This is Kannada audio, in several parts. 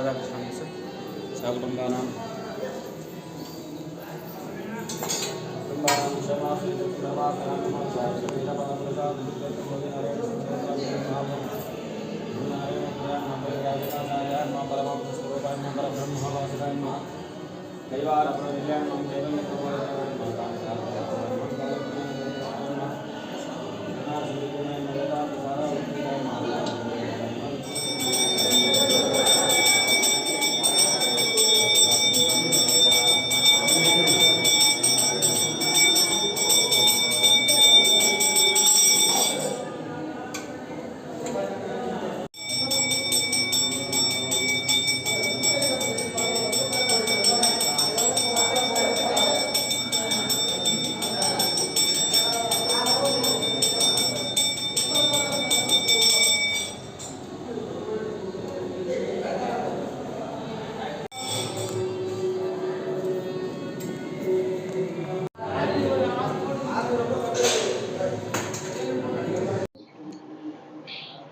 राधाकृष्ण सर। शाकटुम्बानां कुटुम्बानां क्षमासुतं प्रभाकराणं दैवारप्रविल्याणं दैवं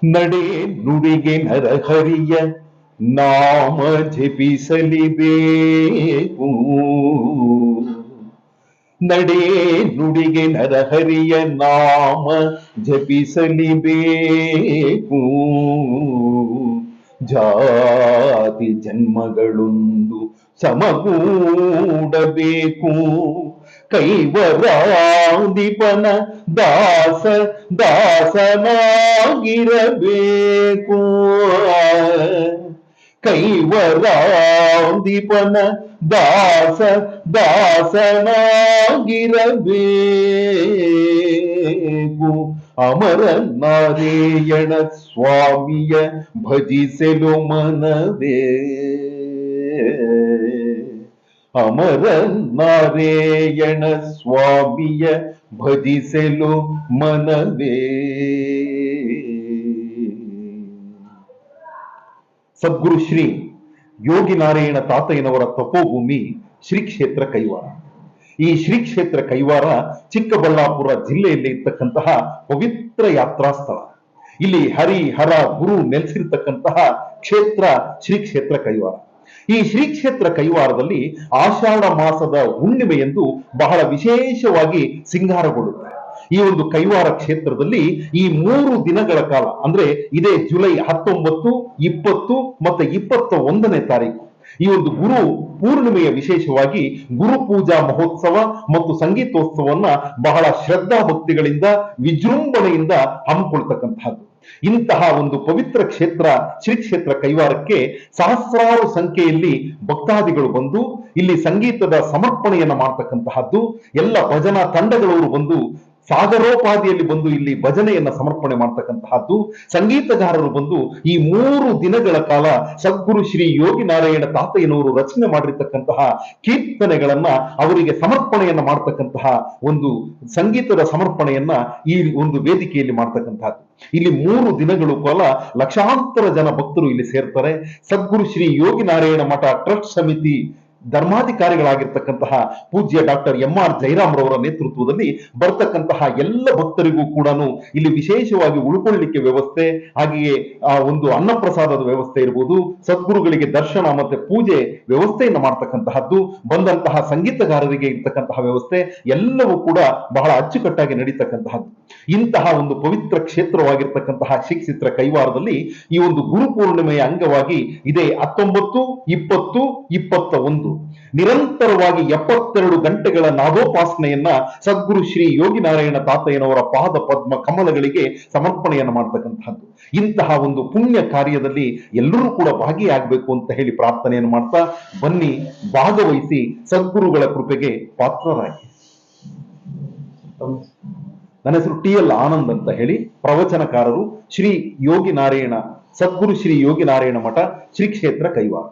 ನಡೆ ನುಡಿಗೆ ನರಹರಿಯ ನಾಮ ಜಪಿಸಲಿಬೇಕು ನಡೆ ನುಡಿಗೆ ನರಹರಿಯ ನಾಮ ಜಪಿಸಲಿಬೇಕು ಜಾತಿ ಜನ್ಮಗಳೊಂದು ಸಮಗೂಡಬೇಕು. ಕೈವರಾದಿಪನ ದಾಸ ದಾಸನಾಗಿರಬೇಕು ಕೈವರಾದಿಪನ ದಾಸ ದಾಸನಾಗಿರಬೇಕು ಅಮರ ನಾರಾಯಣ ಸ್ವಾಮಿಯ ಭಜಿಸಲು ಮನವೇ ಅಮರ ನಾರಾಯಣ ಸ್ವಾಮಿಯ ಭಜಿಸಲು ಮನವೇ ಸದ್ಗುರು ಶ್ರೀ ಯೋಗಿ ನಾರಾಯಣ ತಾತಯ್ಯನವರ ತಪೋಭೂಮಿ ಶ್ರೀ ಕ್ಷೇತ್ರ ಕೈವಾರ. ಈ ಶ್ರೀ ಕ್ಷೇತ್ರ ಕೈವಾರ ಚಿಕ್ಕಬಳ್ಳಾಪುರ ಜಿಲ್ಲೆಯಲ್ಲಿ ಇರ್ತಕ್ಕಂತಹ ಪವಿತ್ರ ಯಾತ್ರಾ ಸ್ಥಳ. ಇಲ್ಲಿ ಹರಿ, ಹರ, ಗುರು ನೆಲೆಸಿರ್ತಕ್ಕಂತಹ ಕ್ಷೇತ್ರ ಶ್ರೀ ಕ್ಷೇತ್ರ ಕೈವಾರ. ಈ ಶ್ರೀ ಕ್ಷೇತ್ರ ಕೈವಾರದಲ್ಲಿ ಆಷಾಢ ಮಾಸದ ಹುಣ್ಣಿಮೆಯೆಂದು ಬಹಳ ವಿಶೇಷವಾಗಿ ಸಿಂಗಾರಗೊಳ್ಳುತ್ತೆ ಈ ಒಂದು ಕೈವಾರ ಕ್ಷೇತ್ರದಲ್ಲಿ ಈ ಮೂರು ದಿನಗಳ ಕಾಲ, ಅಂದ್ರೆ ಇದೇ ಜುಲೈ ಹತ್ತೊಂಬತ್ತು, ಇಪ್ಪತ್ತು ಮತ್ತೆ ಇಪ್ಪತ್ತ ಒಂದನೇ ತಾರೀಕು, ಈ ಒಂದು ಗುರು ಪೂರ್ಣಿಮೆಯ ವಿಶೇಷವಾಗಿ ಗುರು ಪೂಜಾ ಮಹೋತ್ಸವ ಮತ್ತು ಸಂಗೀತೋತ್ಸವವನ್ನ ಬಹಳ ಶ್ರದ್ಧಾ ಭಕ್ತಿಗಳಿಂದ, ವಿಜೃಂಭಣೆಯಿಂದ ಹಮ್ಮಿಕೊಳ್ತಕ್ಕಂತಹದ್ದು ಇಂತಹ ಒಂದು ಪವಿತ್ರ ಕ್ಷೇತ್ರ, ಶ್ರೀ ಕ್ಷೇತ್ರ ಕೈವಾರಕ್ಕೆ ಸಹಸ್ರಾರು ಸಂಖ್ಯೆಯಲ್ಲಿ ಭಕ್ತಾದಿಗಳು ಬಂದು, ಇಲ್ಲಿ ಸಂಗೀತದ ಸಮರ್ಪಣೆಯನ್ನು ಮಾಡ್ತಕ್ಕಂತಹದ್ದು, ಎಲ್ಲ ಭಜನಾ ತಂಡಗಳವರು ಬಂದು ಸಾಗರೋಪಾದಿಯಲ್ಲಿ ಬಂದು ಇಲ್ಲಿ ಭಜನೆಯನ್ನ ಸಮರ್ಪಣೆ ಮಾಡ್ತಕ್ಕಂತಹದ್ದು ಸಂಗೀತಗಾರರು ಬಂದು ಈ ಮೂರು ದಿನಗಳ ಕಾಲ ಸದ್ಗುರು ಶ್ರೀ ಯೋಗಿ ನಾರಾಯಣ ತಾತಯ್ಯನವರು ರಚನೆ ಮಾಡಿರ್ತಕ್ಕಂತಹ ಕೀರ್ತನೆಗಳನ್ನ ಅವರಿಗೆ ಸಮರ್ಪಣೆಯನ್ನ ಮಾಡ್ತಕ್ಕಂತಹ ಒಂದು ಸಂಗೀತದ ಸಮರ್ಪಣೆಯನ್ನ ಈ ಒಂದು ವೇದಿಕೆಯಲ್ಲಿ ಮಾಡ್ತಕ್ಕಂತಹದ್ದು. ಇಲ್ಲಿ ಮೂರು ದಿನಗಳು ಕಾಲ ಲಕ್ಷಾಂತರ ಜನ ಭಕ್ತರು ಇಲ್ಲಿ ಸೇರ್ತಾರೆ. ಸದ್ಗುರು ಶ್ರೀ ಯೋಗಿ ನಾರಾಯಣ ಮಠ ಟ್ರಸ್ಟ್ ಸಮಿತಿ ಧರ್ಮಾಧಿಕಾರಿಗಳಾಗಿರ್ತಕ್ಕಂತಹ ಪೂಜ್ಯ ಡಾಕ್ಟರ್ ಎಂ ಆರ್ ಜೈರಾಮ್ರವರ ನೇತೃತ್ವದಲ್ಲಿ ಬರ್ತಕ್ಕಂತಹ ಎಲ್ಲ ಭಕ್ತರಿಗೂ ಕೂಡ ಇಲ್ಲಿ ವಿಶೇಷವಾಗಿ ಉಳ್ಕೊಳ್ಳಿಕ್ಕೆ ವ್ಯವಸ್ಥೆ, ಹಾಗೆಯೇ ಆ ಒಂದು ಅನ್ನಪ್ರಸಾದದ ವ್ಯವಸ್ಥೆ ಇರ್ಬೋದು, ಸದ್ಗುರುಗಳಿಗೆ ದರ್ಶನ ಮತ್ತೆ ಪೂಜೆ ವ್ಯವಸ್ಥೆಯನ್ನು ಮಾಡ್ತಕ್ಕಂತಹದ್ದು, ಬಂದಂತಹ ಸಂಗೀತಗಾರರಿಗೆ ಇರ್ತಕ್ಕಂತಹ ವ್ಯವಸ್ಥೆ, ಎಲ್ಲವೂ ಕೂಡ ಬಹಳ ಅಚ್ಚುಕಟ್ಟಾಗಿ ನಡೀತಕ್ಕಂತಹದ್ದು. ಇಂತಹ ಒಂದು ಪವಿತ್ರ ಕ್ಷೇತ್ರವಾಗಿರ್ತಕ್ಕಂತಹ ಶಿಕ್ಷಿತ್ರ ಕೈವಾರದಲ್ಲಿ ಈ ಒಂದು ಗುರು ಪೂರ್ಣಿಮೆಯ ಅಂಗವಾಗಿ ಇದೇ ಹತ್ತೊಂಬತ್ತು, ಇಪ್ಪತ್ತು ಇಪ್ಪತ್ತ ಒಂದು ನಿರಂತರವಾಗಿ ಎಪ್ಪತ್ತೆರಡು ಗಂಟೆಗಳ ನಾದೋಪಾಸನೆಯನ್ನ ಸದ್ಗುರು ಶ್ರೀ ಯೋಗಿ ನಾರಾಯಣ ತಾತಯ್ಯನವರ ಪಾದ ಪದ್ಮ ಕಮಲಗಳಿಗೆ ಸಮರ್ಪಣೆಯನ್ನು ಮಾಡ್ತಕ್ಕಂತಹದ್ದು. ಇಂತಹ ಒಂದು ಪುಣ್ಯ ಕಾರ್ಯದಲ್ಲಿ ಎಲ್ಲರೂ ಕೂಡ ಭಾಗಿಯಾಗಬೇಕು ಅಂತ ಹೇಳಿ ಪ್ರಾರ್ಥನೆಯನ್ನು ಮಾಡ್ತಾ ಬನ್ನಿ, ಭಾಗವಹಿಸಿ ಸದ್ಗುರುಗಳ ಕೃಪೆಗೆ ಪಾತ್ರರಾಗಿ. ನನ್ನ ಹೆಸರು ಟಿ ಎಲ್ ಆನಂದ್ ಅಂತ ಹೇಳಿ ಪ್ರವಚನಕಾರರು ಶ್ರೀ ಯೋಗಿ ನಾರಾಯಣ, ಸದ್ಗುರು ಶ್ರೀ ಯೋಗಿ ನಾರಾಯಣ ಮಠ ಶ್ರೀ ಕ್ಷೇತ್ರ ಕೈವಾರ